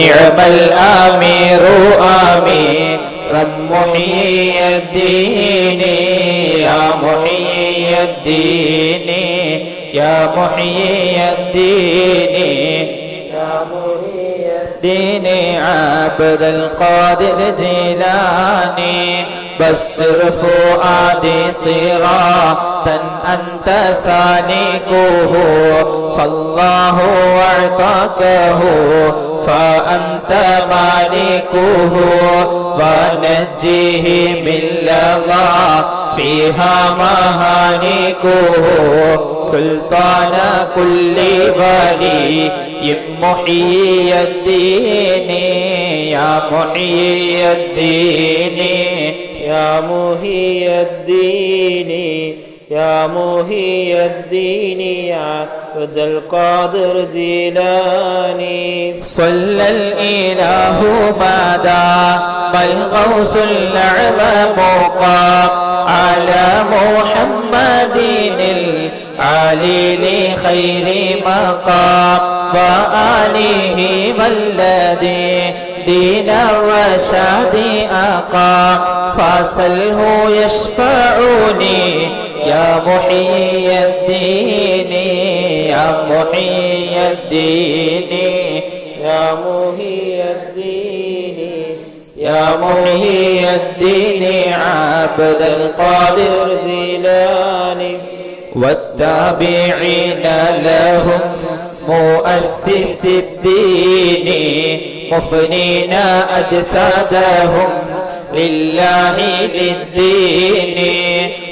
نعم الأمير أمير محيي الدين يا محيي الدين يا محيي الدين. يا الدين عبد القادر جيلاني بسر فؤادي صراطا أنت سالكه فالله اعتقه فأنت مالكه ونجيه من لظى فيها مهانكه سلطان كل ولي محيي الدين يا محيي الدين يا مهي الدين يا مهي الدين يا عبد القادر جيلاني. صلى الإله مدى بل غوث الأعظم على محمد العلي لخير مقام وآله والذي دين الرشاد أقام فاسله يشفعني يا محيي الدين يا محيي الدين يا مهي الدين يا محيي الدين عبد القادر جيلاني. والتابعين لهم مؤسس الدين. مفنين أجسادهم لله للدين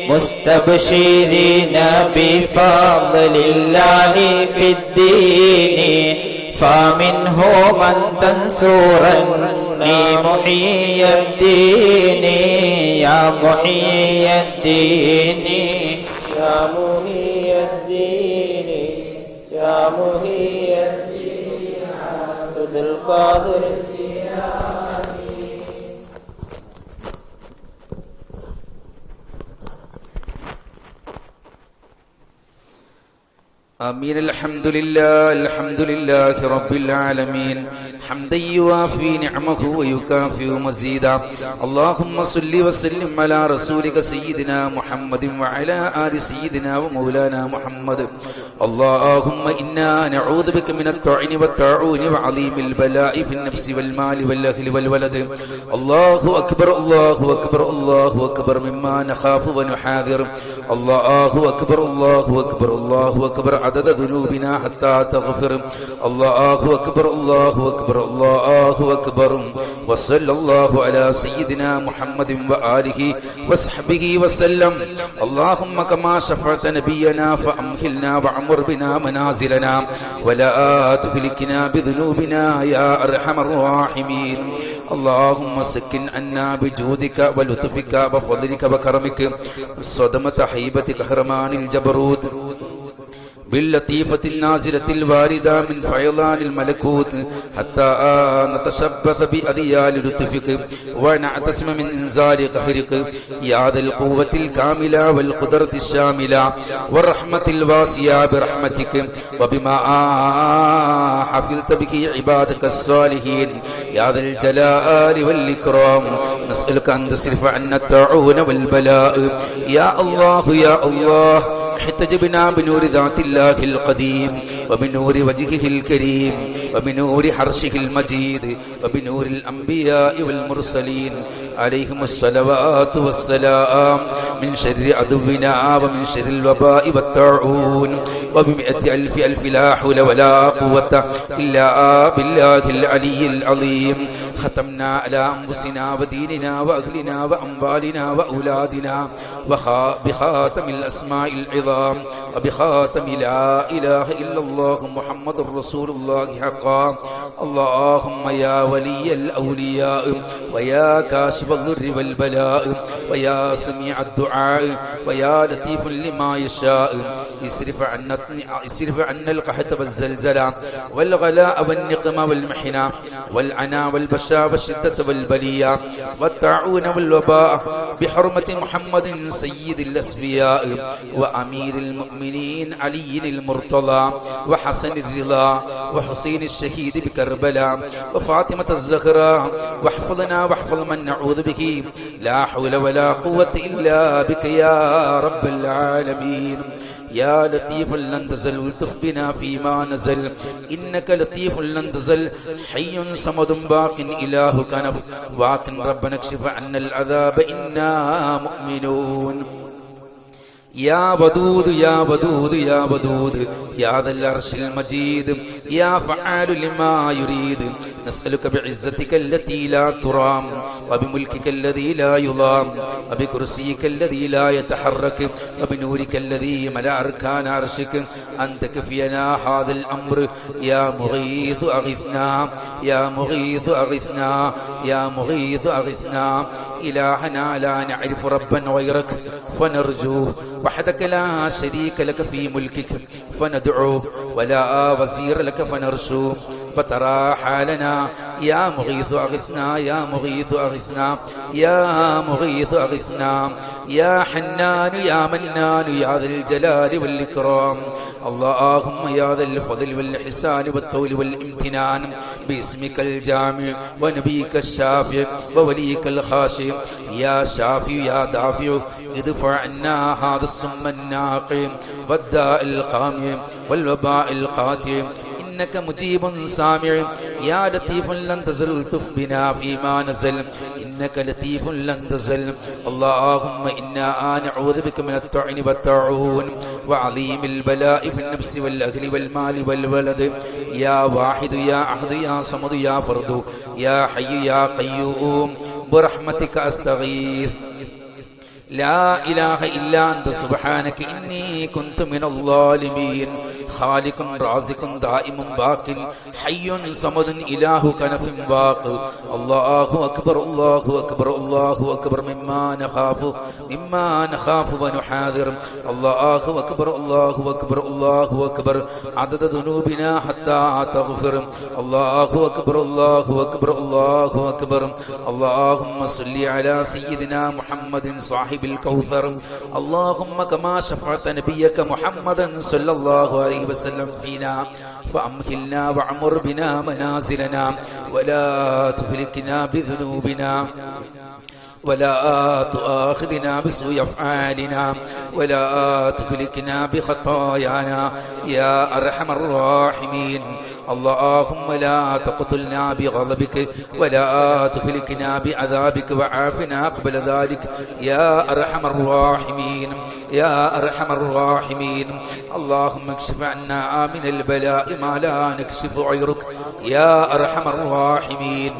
مستبشرين بفضل الله في الدين فمنه من تنصرني محيي الدين يا محيي الدين يا مهي الدين يا الدين عبد القادر آمين الحمد لله الحمد لله رب العالمين حمدا يوافي نعمه ويكافئ مزيدا اللهم صل وسلم على رسولك سيدنا محمد وعلى آل سيدنا ومولانا محمد اللهم إنا نعوذ بك من الطعن والطاعون وعظيم البلاء في النفس والمال والأهل والولد الله أكبر الله أكبر الله أكبر مما نخاف ونحاذر الله أكبر الله أكبر الله أكبر عدد ذنوبنا حتى تغفر الله أكبر الله أكبر الله أكبر وصلى الله على سيدنا محمد وآله وصحبه وسلم اللهم كما شفعت نبينا فأمهلنا وعمر بنا منازلنا ولا تهلكنا بذنوبنا يا أرحم الراحمين اللهم سكن عنا بجودك ولطفك وفضلك وكرمك صدمة حيبة قهرمان الجبروت باللطيفة النازلة الواردة من فيضان الملكوت حتى نتشبث بأغيال لطفك ونعتصم من إنزال قهرك يا ذا القوة الكاملة والقدرة الشاملة والرحمة الواسعة برحمتك وبما حفظت به عبادك الصالحين يا ذا الجلال والإكرام نسألك أن تصرف عنا الطاعون والبلاء يا الله يا الله احتجبنا بنور ذات الله القديم وبنور وجهه الكريم وبنور حرشه المجيد وبنور الأنبياء والمرسلين عليهم الصلوات والسلام من شر عدونا ومن شر الوباء والطاعون وبمئة ألف ألف لا حول ولا قوة إلا بالله العلي العظيم ختمنا على أنفسنا وديننا وأهلنا وأموالنا وأولادنا بخاتم الأسماء العظام وبخاتم لا إله إلا الله محمد رسول الله حقا اللهم يا ولي الأولياء ويا كاشف الضر والبلاء ويا سميع الدعاء ويا لطيف لما يشاء. اصرف عنا اصرف عنا القحط والزلزلة والغلاء والنقم والمحنة والعنا والبشا والشدة والبلية والطاعون والوباء بحرمة محمد سيد الأسفياء وأمير المؤمنين علي المرتضى وحسن الرضا وحسين الشهيد بكربلاء وفاطمة الزهراء واحفظنا واحفظ من نعوذ به لا حول ولا قوة إلا بك يا رب العالمين يا لطيف لن تزل الطف بنا فيما نزل إنك لطيف لن تزل حي صمد باق إله كنف واك ربنا اكشف عنا العذاب إنا مؤمنون يا ودود يا ودود يا ودود يا ذا العرش المجيد يا فعال لما يريد. نسألك بعزتك التي لا ترام وبملكك الذي لا يضام وبكرسيك الذي لا يتحرك وبنورك الذي ملا أركان عرشك. أن تكفينا هذا الأمر يا مغيث أغثنا يا مغيث أغثنا يا مغيث أغثنا. إلهنا لا نعرف ربا غيرك فنرجوه وحدك لا شريك لك في ملكك فندعوه ولا وزير لك فنرشوه فترى حالنا. يا مغيث أغثنا يا مغيث أغثنا يا مغيث أغثنا. يا حنان يا منان يا ذا الجلال والإكرام. اللهم يا ذا الفضل والإحسان والطول والامتنان. باسمك الجامع ونبيك الشافع ووليك الخاشع. يا شافي يا دافع ادفع عنا هذا السم الناقم. والداء القامع والوباء القاتم. إنك مجيب سامع يا لطيف لن تزل الطف بنا فيما نزل إنك لطيف لن تزل اللهم إنا نعوذ بك من الطعن والطاعون وعظيم البلاء في النفس والأهل والمال والولد يا واحد يا أحد يا صمد يا فرد يا حي يا قيوم برحمتك أستغيث لا إله إلا أنت سبحانك إني كنت من الظالمين خالق رازق دائم باق حي صمد إله كنف باق الله أكبر الله أكبر الله أكبر مما نخاف مما نخاف ونحاذر الله أكبر الله أكبر الله أكبر عدد ذنوبنا حتى تغفر الله أكبر الله أكبر الله أكبر اللهم صل على سيدنا محمد صاحب الكوثر اللهم كما شفعت نبيك محمدا صلى الله عليه وسلم فينا. فأمهلنا وعمر بنا منازلنا. ولا تهلكنا بذنوبنا. ولا تؤاخذنا بسوء أفعالنا. ولا تهلكنا بخطايانا. يا أرحم الراحمين. اللهم لا تقتلنا بغضبك ولا تهلكنا بعذابك وعافنا قبل ذلك. يا أرحم الراحمين يا أرحم الراحمين. اللهم اكشف عنا من البلاء ما لا نكشف غيرك يا أرحم الراحمين.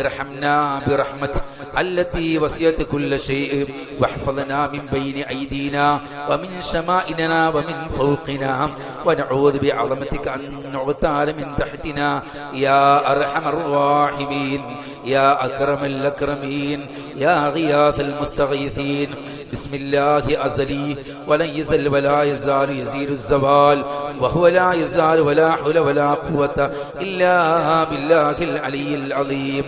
ارحمنا برحمتك التي وسعت كل شيء واحفظنا من بين أيدينا ومن شمائلنا ومن فوقنا ونعوذ بعظمتك أن نغتال من تحتنا يا أرحم الراحمين يا أكرم الأكرمين يا غياث المستغيثين بسم الله أزلي ولن يزل ولا يزال يزيل الزوال وهو لا يزال ولا حول ولا قوة إلا بالله العلي العظيم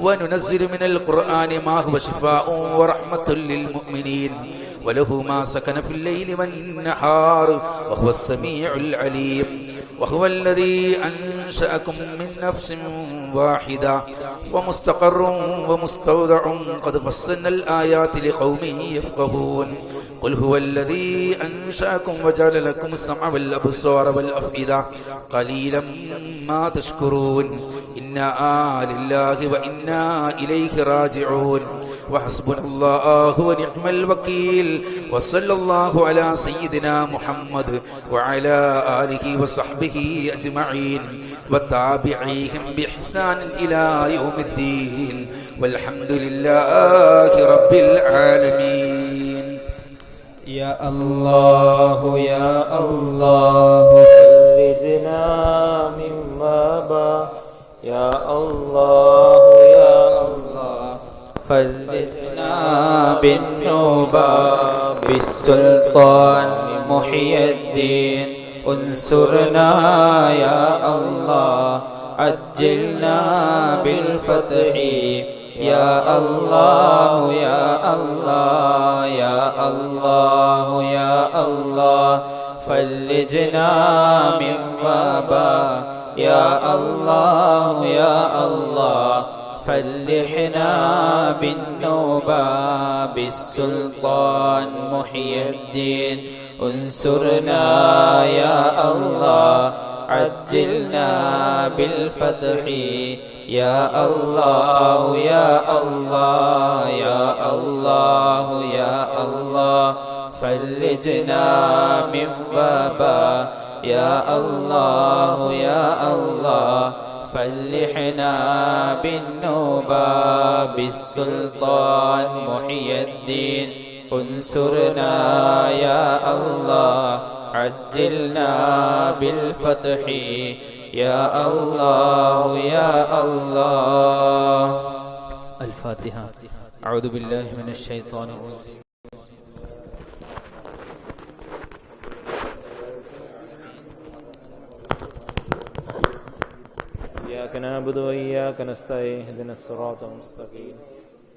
وننزل من القرآن ما هو شفاء ورحمة للمؤمنين وله ما سكن في الليل والنهار وهو السميع العليم وهو الذي أنشأكم من نفس واحدة ومستقر ومستودع قد فصلنا الآيات لقوم يفقهون قل هو الذي أنشأكم وجعل لكم السمع والأبصار والأفئدة قليلا ما تشكرون إنا لله وإنا إليه راجعون وحسبنا الله ونعم الوكيل وصلى الله على سيدنا محمد وعلى آله وصحبه أجمعين وتابعيهم بإحسان إلى يوم الدين والحمد لله رب العالمين. يا الله يا الله فرجنا مما با. يا الله يا الله فرجنا بالنوبة بالسلطان محي الدين. انصرنا يا الله عجلنا بالفتح. يا الله يا الله يا الله يا الله فلجنا من وبا. يا الله يا الله فلحنا بالنوبة بالسلطان محي الدين. انصرنا يا الله. عجلنا بالفتح. يا الله يا الله يا الله يا الله. فلجنا من بابا. يا الله يا الله. فلحنا بالنوبة. بالسلطان محي الدين. انصرنا يا الله. عجلنا بالفتح. يا الله يا الله. الفاتحة. أعوذ بالله من الشيطان الرجيم. إياك نعبد وإياك نستعين اهدنا الصراط المستقيم.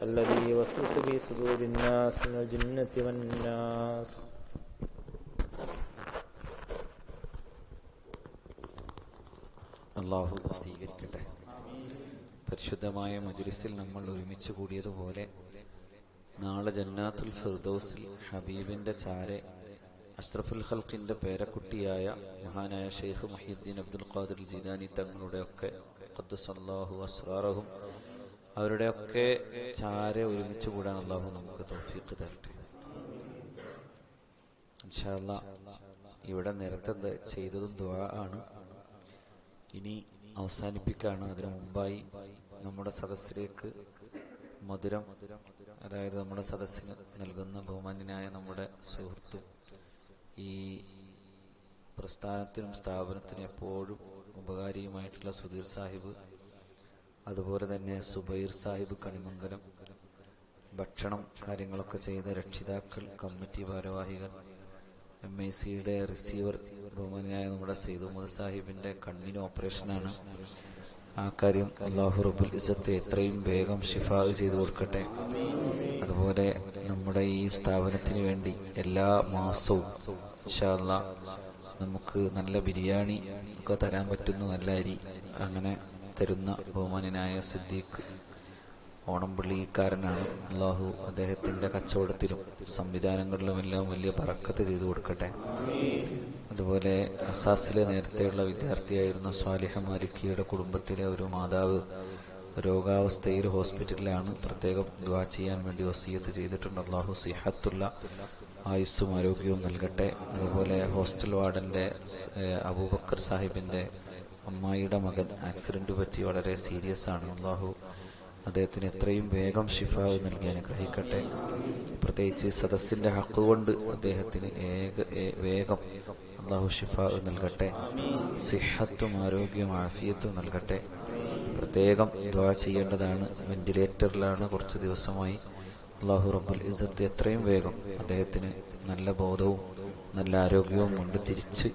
الذي يوسوس في صدور الناس من الجنة والناس അള്ളാഹു സ്വീകരിക്കട്ടെ പരിശുദ്ധമായ മജ്ലിസിൽ നമ്മൾ ഒരുമിച്ച് കൂടിയതുപോലെ നാളെ ജന്നാത്തുൽ ഫിർദൗസിൽ ഹബീബിന്റെ ചാരെ അഷ്റഫുൽ ഖൽക്കിന്റെ പേരക്കുട്ടിയായ മഹാനായ ഷെയ്ഖ് മുഹീദ്ദീൻ അബ്ദുൽ ഖാദിർ ജീലാനി തങ്ങളുടെയൊക്കെ ഖദ്ദസല്ലാഹു അസ്റാറഹും അവരുടെയൊക്കെ ചാരെ ഒരുമിച്ച് കൂടാൻ അള്ളാഹു നമുക്ക് തൗഫീഖ് തരട്ടെ. ഇവിടെ നേരത്തെ ചെയ്തതും ദുആ ആണ്. ഇനി അവസാനിപ്പിക്കുകയാണ് അതിനു മുമ്പായി നമ്മുടെ സദസ്സിലേക്ക് മധുരം അതായത് നമ്മുടെ സദസ്സിന് നൽകുന്ന ബഹുമാന്യനായ നമ്മുടെ സുഹൃത്തും ഈ പ്രസ്ഥാനത്തിനും സ്ഥാപനത്തിനും എപ്പോഴും ഉപകാരിയുമായിട്ടുള്ള സുധീർ സാഹിബ് അതുപോലെ തന്നെ സുബൈർ സാഹിബ് കണിമംഗലം ഭക്ഷണം കാര്യങ്ങളൊക്കെ ചെയ്ത രക്ഷിതാക്കൾ കമ്മിറ്റി ഭാരവാഹികൾ എം ഐ സിയുടെ റിസീവർ ബഹുമാനായ നമ്മുടെ സെയ്ദ് മുഹമ്മദ് സാഹിബിന്റെ കണ്ണിന് ഓപ്പറേഷനാണ് ആ കാര്യം അള്ളാഹു റബുൽ ഇസത്ത് എത്രയും വേഗം ശിഫാ ചെയ്തു കൊടുക്കട്ടെ. അതുപോലെ നമ്മുടെ ഈ സ്ഥാപനത്തിന് വേണ്ടി എല്ലാ മാസവും നമുക്ക് നല്ല ബിരിയാണി ഒക്കെ തരാൻ പറ്റുന്ന നല്ല അരി അങ്ങനെ തരുന്ന ബഹുമാനായ സിദ്ദീഖ് ഓണംപള്ളിക്കാരനാണ് അള്ളാഹു അദ്ദേഹത്തിന്റെ കച്ചവടത്തിലും സംവിധാനങ്ങളിലും എല്ലാം വലിയ പറക്കത്ത് ചെയ്തു കൊടുക്കട്ടെ. അതുപോലെ അസാസിലെ നേരത്തെയുള്ള വിദ്യാർത്ഥിയായിരുന്ന സ്വാലിഹ മാലിക്കിയുടെ കുടുംബത്തിലെ ഒരു മാതാവ് രോഗാവസ്ഥയിൽ ഹോസ്പിറ്റലിലാണ് പ്രത്യേകം ദ്വാ ചെയ്യാൻ വേണ്ടി വസീയത്ത് ചെയ്തിട്ടുണ്ട്. അള്ളാഹു സിഹത്തുള്ള ആയുസ്സും ആരോഗ്യവും നൽകട്ടെ. അതുപോലെ ഹോസ്റ്റൽ വാർഡന്റെ അബൂബക്കർ സാഹിബിന്റെ അമ്മായിയുടെ മകൻ ആക്സിഡന്റ് പറ്റി വളരെ സീരിയസ് ആണ്. അള്ളാഹു അദ്ദേഹത്തിന് എത്രയും വേഗം ഷിഫാവ് നൽകി അനുഗ്രഹിക്കട്ടെ. പ്രത്യേകിച്ച് സദസ്സിന്റെ ഹക്ക് കൊണ്ട് അദ്ദേഹത്തിന് ഏക വേഗം അള്ളാഹു ഷിഫാവ് നൽകട്ടെ. സിഹത്തും ആരോഗ്യവും ആഫിയത്തും നൽകട്ടെ. പ്രത്യേകം ദ്വാ ചെയ്യേണ്ടതാണ്. വെന്റിലേറ്ററിലാണ് കുറച്ച് ദിവസമായി അള്ളാഹു റബ്ബുൽ ഇസത്ത് എത്രയും വേഗം അദ്ദേഹത്തിന് നല്ല ബോധവും നല്ല ആരോഗ്യവും കൊണ്ട് തിരിച്ച്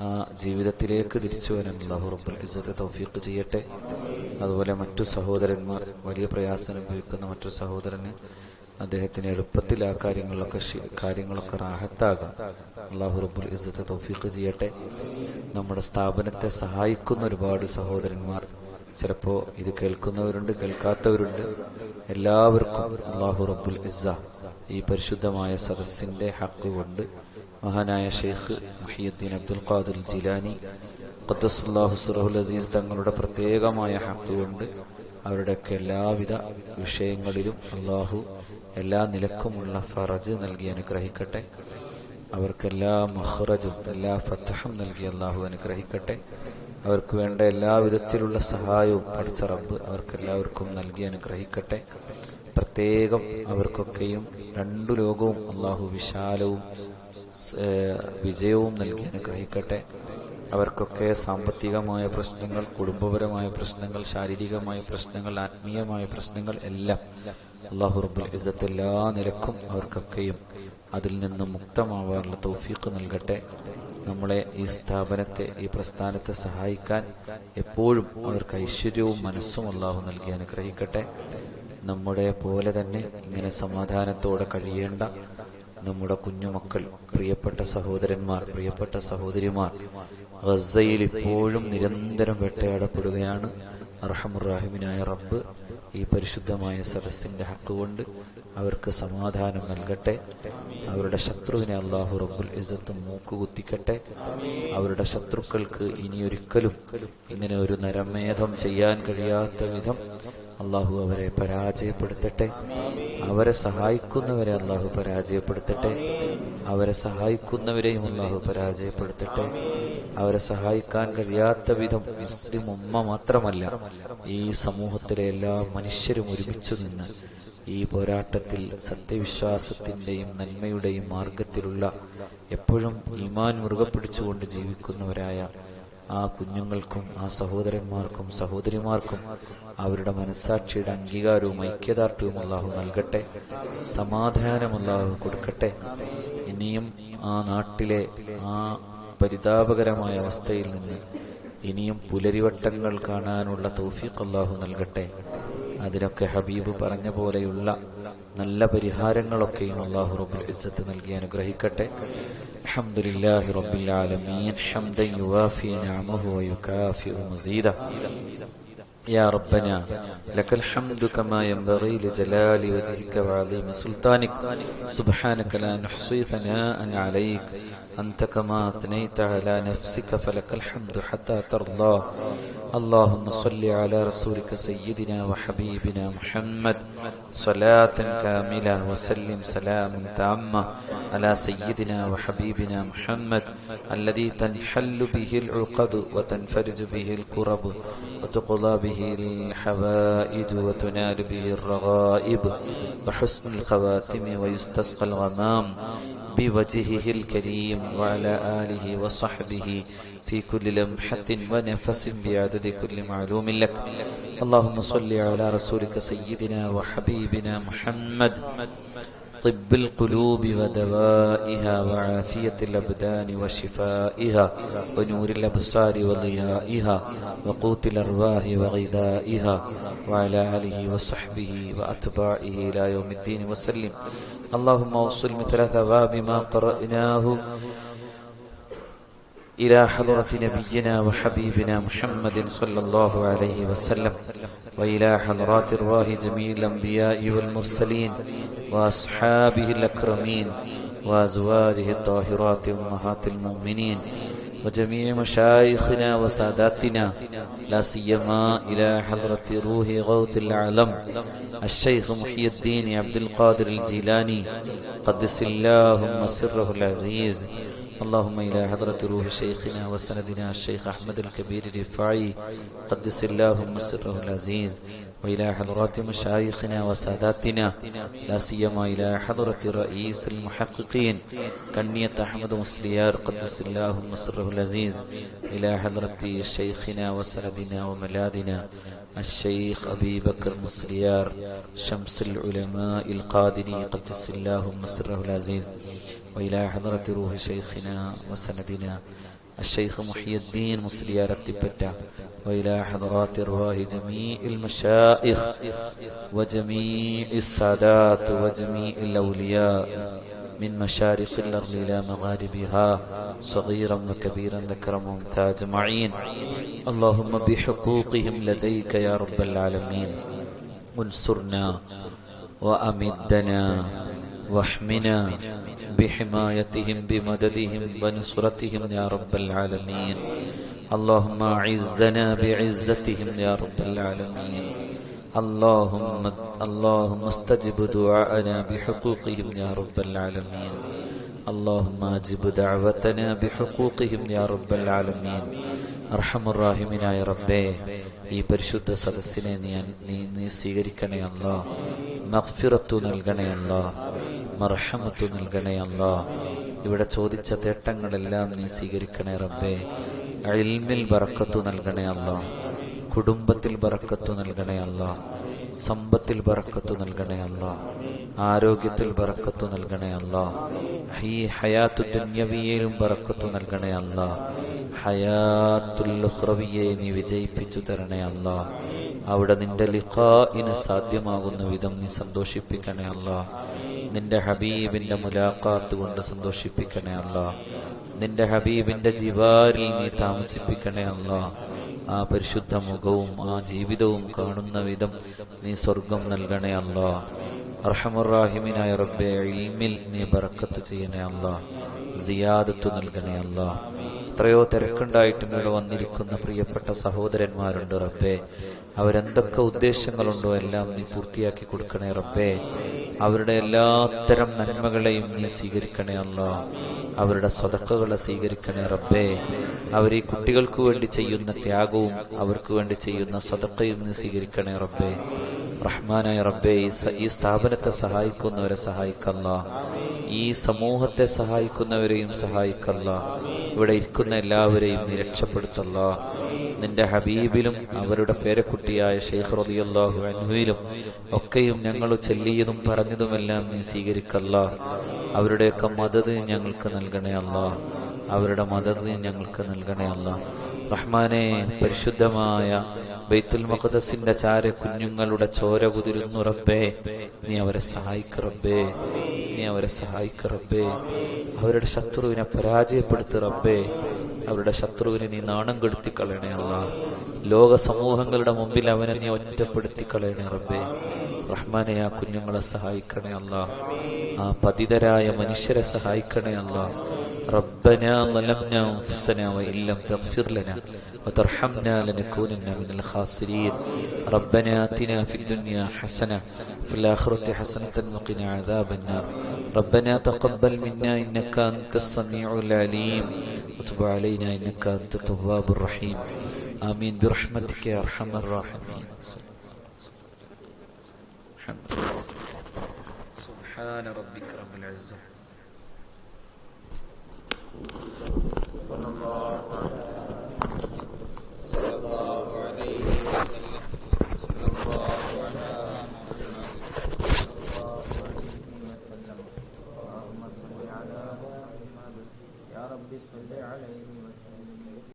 ആ ജീവിതത്തിലേക്ക് തിരിച്ചു വരാൻ അള്ളാഹു റബ്ബുൽ ഇസത്ത് തൗഫീഖ് ചെയ്യട്ടെ. അതുപോലെ മറ്റു സഹോദരന്മാർ വലിയ പ്രയാസം അനുഭവിക്കുന്ന മറ്റു സഹോദരന് അദ്ദേഹത്തിന് എളുപ്പത്തിൽ ആ കാര്യങ്ങളൊക്കെ ശി- കാര്യങ്ങളൊക്കെ റാഹത്താകാം. അള്ളാഹു റബ്ബുൽ ഇസത്ത് തൗഫീഖ് ചെയ്യട്ടെ. നമ്മുടെ സ്ഥാപനത്തെ സഹായിക്കുന്ന ഒരുപാട് സഹോദരന്മാർ ചിലപ്പോൾ ഇത് കേൾക്കുന്നവരുണ്ട് കേൾക്കാത്തവരുണ്ട്. എല്ലാവർക്കും അള്ളാഹു റബ്ബുൽ ഇസ്സാ ഈ പരിശുദ്ധമായ സദസ്സിന്റെ ഹക്ക് കൊണ്ട് മഹാനായ ഷെയ്ഖ് മുഹിയുദ്ദീൻ അബ്ദുൽ ഖാദുൽ ജിലാനി ഖദ്ദസുല്ലാഹു അസീസ് തങ്ങളുടെ പ്രത്യേകമായ ഹക്ക് കൊണ്ട് അവരുടെയൊക്കെ എല്ലാവിധ വിഷയങ്ങളിലും അള്ളാഹു എല്ലാ നിലക്കുമുള്ള ഫറജ് നൽകി അനുഗ്രഹിക്കട്ടെ. അവർക്കെല്ലാ മഹ്റജും എല്ലാ ഫത്തഹും നൽകി അള്ളാഹു അനുഗ്രഹിക്കട്ടെ. അവർക്ക് വേണ്ട എല്ലാവിധത്തിലുള്ള സഹായവും പഠിച്ച റബ്ബ് അവർക്കെല്ലാവർക്കും നൽകി അനുഗ്രഹിക്കട്ടെ. പ്രത്യേകം അവർക്കൊക്കെയും രണ്ടു ലോകവും അള്ളാഹു വിശാലവും വിജയവും നൽകി അനുഗ്രഹിക്കട്ടെ. അവർക്കൊക്കെ സാമ്പത്തികമായ പ്രശ്നങ്ങൾ കുടുംബപരമായ പ്രശ്നങ്ങൾ ശാരീരികമായ പ്രശ്നങ്ങൾ ആത്മീയമായ പ്രശ്നങ്ങൾ എല്ലാം അള്ളാഹു റബ്ബുൽ ഇസത്ത് എല്ലാ നിരക്കും അവർക്കൊക്കെയും അതിൽ നിന്നും മുക്തമാവാനുള്ള തൗഫീഖ് നൽകട്ടെ. നമ്മളെ ഈ സ്ഥാപനത്തെ ഈ പ്രസ്ഥാനത്തെ സഹായിക്കാൻ എപ്പോഴും അവർക്ക് ഐശ്വര്യവും മനസ്സും അള്ളാഹു നൽകി അനുഗ്രഹിക്കട്ടെ. നമ്മുടെ പോലെ തന്നെ ഇങ്ങനെ സമാധാനത്തോടെ കഴിയേണ്ട നമ്മുടെ കുഞ്ഞുമക്കൾ പ്രിയപ്പെട്ട സഹോദരന്മാർ പ്രിയപ്പെട്ട സഹോദരിമാർ ഗസയിൽ ഇപ്പോഴും നിരന്തരം വേട്ടയാടപ്പെടുകയാണ്. അർഹമുറാഹിമിനായ റബ്ബ് ഈ പരിശുദ്ധമായ സദസ്സിന്റെ ഹക്ക് കൊണ്ട് അവർക്ക് സമാധാനം നൽകട്ടെ. അവരുടെ ശത്രുവിനെ അള്ളാഹു റബ്ബുൽ ഇസത്ത് മൂക്കുകുത്തിക്കട്ടെ. അവരുടെ ശത്രുക്കൾക്ക് ഇനിയൊരിക്കലും ഇങ്ങനെ ഒരു നരമേധം ചെയ്യാൻ കഴിയാത്ത വിധം അള്ളാഹു അവരെ പരാജയപ്പെടുത്തട്ടെ. അവരെ സഹായിക്കുന്നവരെ അള്ളാഹു പരാജയപ്പെടുത്തട്ടെ. അവരെ സഹായിക്കുന്നവരെയും അള്ളാഹു പരാജയപ്പെടുത്തട്ടെ. അവരെ സഹായിക്കാൻ കഴിയാത്ത വിധം മുസ്ലിം ഉമ്മ മാത്രമല്ല ഈ സമൂഹത്തിലെ എല്ലാ മനുഷ്യരും ഒരുമിച്ചു നിന്ന് ഈ പോരാട്ടത്തിൽ സത്യവിശ്വാസത്തിന്റെയും നന്മയുടെയും മാർഗത്തിലുള്ള എപ്പോഴും ഈമാൻ മുറുകെ പിടിച്ചുകൊണ്ട് ജീവിക്കുന്നവരായ ആ കുഞ്ഞുങ്ങൾക്കും ആ സഹോദരന്മാർക്കും സഹോദരിമാർക്കും അവരുടെ മനസ്സാക്ഷിയുടെ അംഗീകാരവും ഐക്യദാർഢ്യവും അള്ളാഹു നൽകട്ടെ സമാധാനം അള്ളാഹു കൊടുക്കട്ടെ. ഇനിയും ആ നാട്ടിലെ ആ പരിതാപകരമായ അവസ്ഥയിൽ നിന്ന് ഇനിയും പുലരിവട്ടങ്ങൾ കാണാനുള്ള തൗഫീഖ് അള്ളാഹു നൽകട്ടെ. അതിനൊക്കെ ഹബീബ് പറഞ്ഞ പോലെയുള്ള നല്ല പരിഹാരങ്ങളൊക്കെയും അള്ളാഹു റബ്ബുൽ ഇസ്സത്ത് നൽകി അനുഗ്രഹിക്കട്ടെ അൽഹംദുലില്ലാഹി റബ്ബിൽ ആലമീൻ ഹംദൻ യുവാഫി നിഅമഹു വയുകാഫിഉ മസീദ يا ربنا لك الحمد كما ينبغي لجلال وجهك وعظيم سلطانك سبحانك لا نحصي ثناء عليك أنت كما أثنيت على نفسك فلك الحمد حتى ترضى اللهم صل على رسولك سيدنا وحبيبنا محمد. صلاة كاملة وسلم سلاما تاما على سيدنا وحبيبنا محمد الذي تنحل به العقد وتنفرج به الكرب وتقضى به الحوائج وتنال به الرغائب وحسن الخواتم ويستسقى الغمام بوجهه الكريم وعلى آله وصحبه في كل لمحة ونفس بعدد كل معلوم لك. اللهم صل على رسولك سيدنا وحبيبنا محمد. طب القلوب ودوائها وعافية الأبدان وشفائها ونور الأبصار وضيائها وقوت الأرواح وغذائها وعلى آله وصحبه وأتباعه إلى يوم الدين وسلم. اللهم وصل مثل ثواب ما قرأناه إلى حضرة نبينا وحبيبنا محمد صلى الله عليه وسلم وإلى حضرات أرواح جميع الأنبياء والمرسلين وأصحابه الأكرمين وأزواجه الطاهرات أمهات المؤمنين وجميع مشايخنا وساداتنا لا سيما إلى حضرة روح غوث العالم الشيخ محي الدين عبد القادر الجيلاني قدس اللهم سره العزيز اللهم إلى حضرة روح شيخنا وسندنا الشيخ أحمد الكبير الرفاعي قدس اللهم سره العزيز وإلى حضرات مشايخنا وساداتنا لا سيما إلى حضرة رئيس المحققين كنية أحمد مسليار قدس اللهم سره العزيز إلى حضرة شيخنا وسندنا وملاذنا الشيخ أبي بكر مسليار شمس العلماء القادري قدس اللهم سره العزيز. وإلى حضرة روح شيخنا وسندنا الشيخ محي الدين مسليار التبتة وإلى حضرات أرواح جميع المشائخ وجميع السادات وجميع الأولياء من مشارق الأرض إلى مغاربها صغيرا وكبيرا ذكرا وأنثى أجمعين. اللهم بحقوقهم لديك يا رب العالمين. انصرنا وأمدنا واحمنا بحمايتهم بمددهم ونصرتهم يا رب العالمين اللهم أعزنا بعزتهم يا رب العالمين اللهم اللهم استجب دعاءنا بحقوقهم يا رب العالمين اللهم اجب دعوتنا بحقوقهم يا رب العالمين അർഹമുറാഹിമിനായ റബ്ബേ ഈ പരിശുദ്ധ സദസ്സിനെ നീ നീ നീ സ്വീകരിക്കണേ അല്ല മഗ്ഫിറത്തു നൽകണേ അല്ല മർഹമത്തു നൽകണേ അല്ല. ഇവിടെ ചോദിച്ച തേട്ടങ്ങളെല്ലാം നീ സ്വീകരിക്കണേ റബ്ബേ. അഴിൽമിൽ ബറക്കത്തു നൽകണേ അല്ല. കുടുംബത്തിൽ ബറക്കത്തു നൽകണേ അല്ല. സമ്പത്തിൽ ബറക്കത്തു നൽകണേ അല്ല. ആരോഗ്യത്തിൽ ബറക്കത്തു നൽകണേ അല്ല. ഈ ഹയാത്തു ദുന്യവിയയിലും ബറക്കത്തു നൽകണേ അല്ല. ഹയാത്തുൽ ഉഖ്റവിയെ നീ വിജയിപ്പിച്ചു തരണേ അല്ല. അവിടെ നിന്റെ ലിഖാഇന് സാധ്യമാകുന്ന വിധം നീ സന്തോഷിപ്പിക്കണേ അല്ല. നിന്റെ ഹബീബിന്റെ മുലാഖാത്ത് കൊണ്ട് സന്തോഷിപ്പിക്കണേ അല്ല. നിന്റെ ഹബീബിന്റെ ജിവാരിൽ നീ താമസിപ്പിക്കണേ അല്ല. ആ പരിശുദ്ധ മുഖവും ആ ജീവിതവും കാണുന്ന വിധം നീ സ്വർഗം നൽകണേ അല്ല. അർഹമുറാഹിമിനായ റബ്ബെ ഇൽമിൽ നീ ബറക്കത്ത് ചെയ്യണേ അല്ല. സിയാദത്ത് നൽകണേ അല്ല. എത്രയോ തിരക്കുണ്ടായിട്ടും ഇവിടെ വന്നിരിക്കുന്ന പ്രിയപ്പെട്ട സഹോദരന്മാരുണ്ട് റബ്ബേ. അവരെന്തൊക്കെ ഉദ്ദേശങ്ങളുണ്ടോ എല്ലാം നീ പൂർത്തിയാക്കി കൊടുക്കണേ റബ്ബേ. അവരുടെ എല്ലാത്തരം നന്മകളെയും നീ സ്വീകരിക്കണേ അല്ല. അവരുടെ സ്വതക്കുകളെ സ്വീകരിക്കണേ റബ്ബേ. അവർ ഈ കുട്ടികൾക്ക് വേണ്ടി ചെയ്യുന്ന ത്യാഗവും അവർക്ക് വേണ്ടി ചെയ്യുന്ന സ്വതക്കയും നീ സ്വീകരിക്കണേ റബ്ബേ. റഹ്മാനായ റബ്ബേ ഈ സ്ഥാപനത്തെ സഹായിക്കുന്നവരെ സഹായിക്കല്ല. ഈ സമൂഹത്തെ സഹായിക്കുന്നവരെയും സഹായിക്കല്ല. ഇവിടെ ഇരിക്കുന്ന എല്ലാവരെയും നീ രക്ഷപ്പെടുത്തല്ല. നിന്റെ ഹബീബിലും അവരുടെ പേരക്കുട്ടിയായ ഷെയ്ഖ് റളിയല്ലാഹു അൻഹുവിലും ഒക്കെയും ഞങ്ങൾ ചൊല്ലിയതും പറഞ്ഞതുമെല്ലാം നീ സ്വീകരിക്കല്ല. അവരുടെയൊക്കെ മദത് ഞങ്ങൾക്ക് നൽകണേ അല്ല. അവരുടെ മദത് ഞങ്ങൾക്ക് നൽകണേ അല്ല. റഹ്മാനെ പരിശുദ്ധമായ ബൈത്തുൽ മഖദസിന്റെ ചാര കുഞ്ഞുങ്ങളുടെ ചോര കുതിരുന്നു റബ്ബേ. നീ അവരെ സഹായിക്ക റബ്ബേ. നീ അവരെ സഹായിക്ക റബ്ബേ. അവരുടെ ശത്രുവിനെ പരാജയപ്പെടുത്തു റബ്ബേ. അവരുടെ ശത്രുവിനെ നീ നാണം കെടുത്തി കളയണേ അല്ല. ലോക സമൂഹങ്ങളുടെ മുമ്പിൽ അവനെ നീ ഒറ്റപ്പെടുത്തി കളയണേ റബ്ബേ. റഹ്മാനെ ആ കുഞ്ഞുങ്ങളെ സഹായിക്കണേ അല്ല. ആ പതിതരായ മനുഷ്യരെ സഹായിക്കണേ അല്ല. ربنا ظلمنا أنفسنا وإن لم تغفر لنا وترحمنا لنكونن من الخاسرين. ربنا آتنا في الدنيا حسنة في الآخرة حسنة وقنا عذاب النار. ربنا تقبل منا إنك أنت السميع العليم. وتب علينا إنك أنت التواب الرحيم. آمين. برحمتك يا أرحم الراحمين. سبحان ربك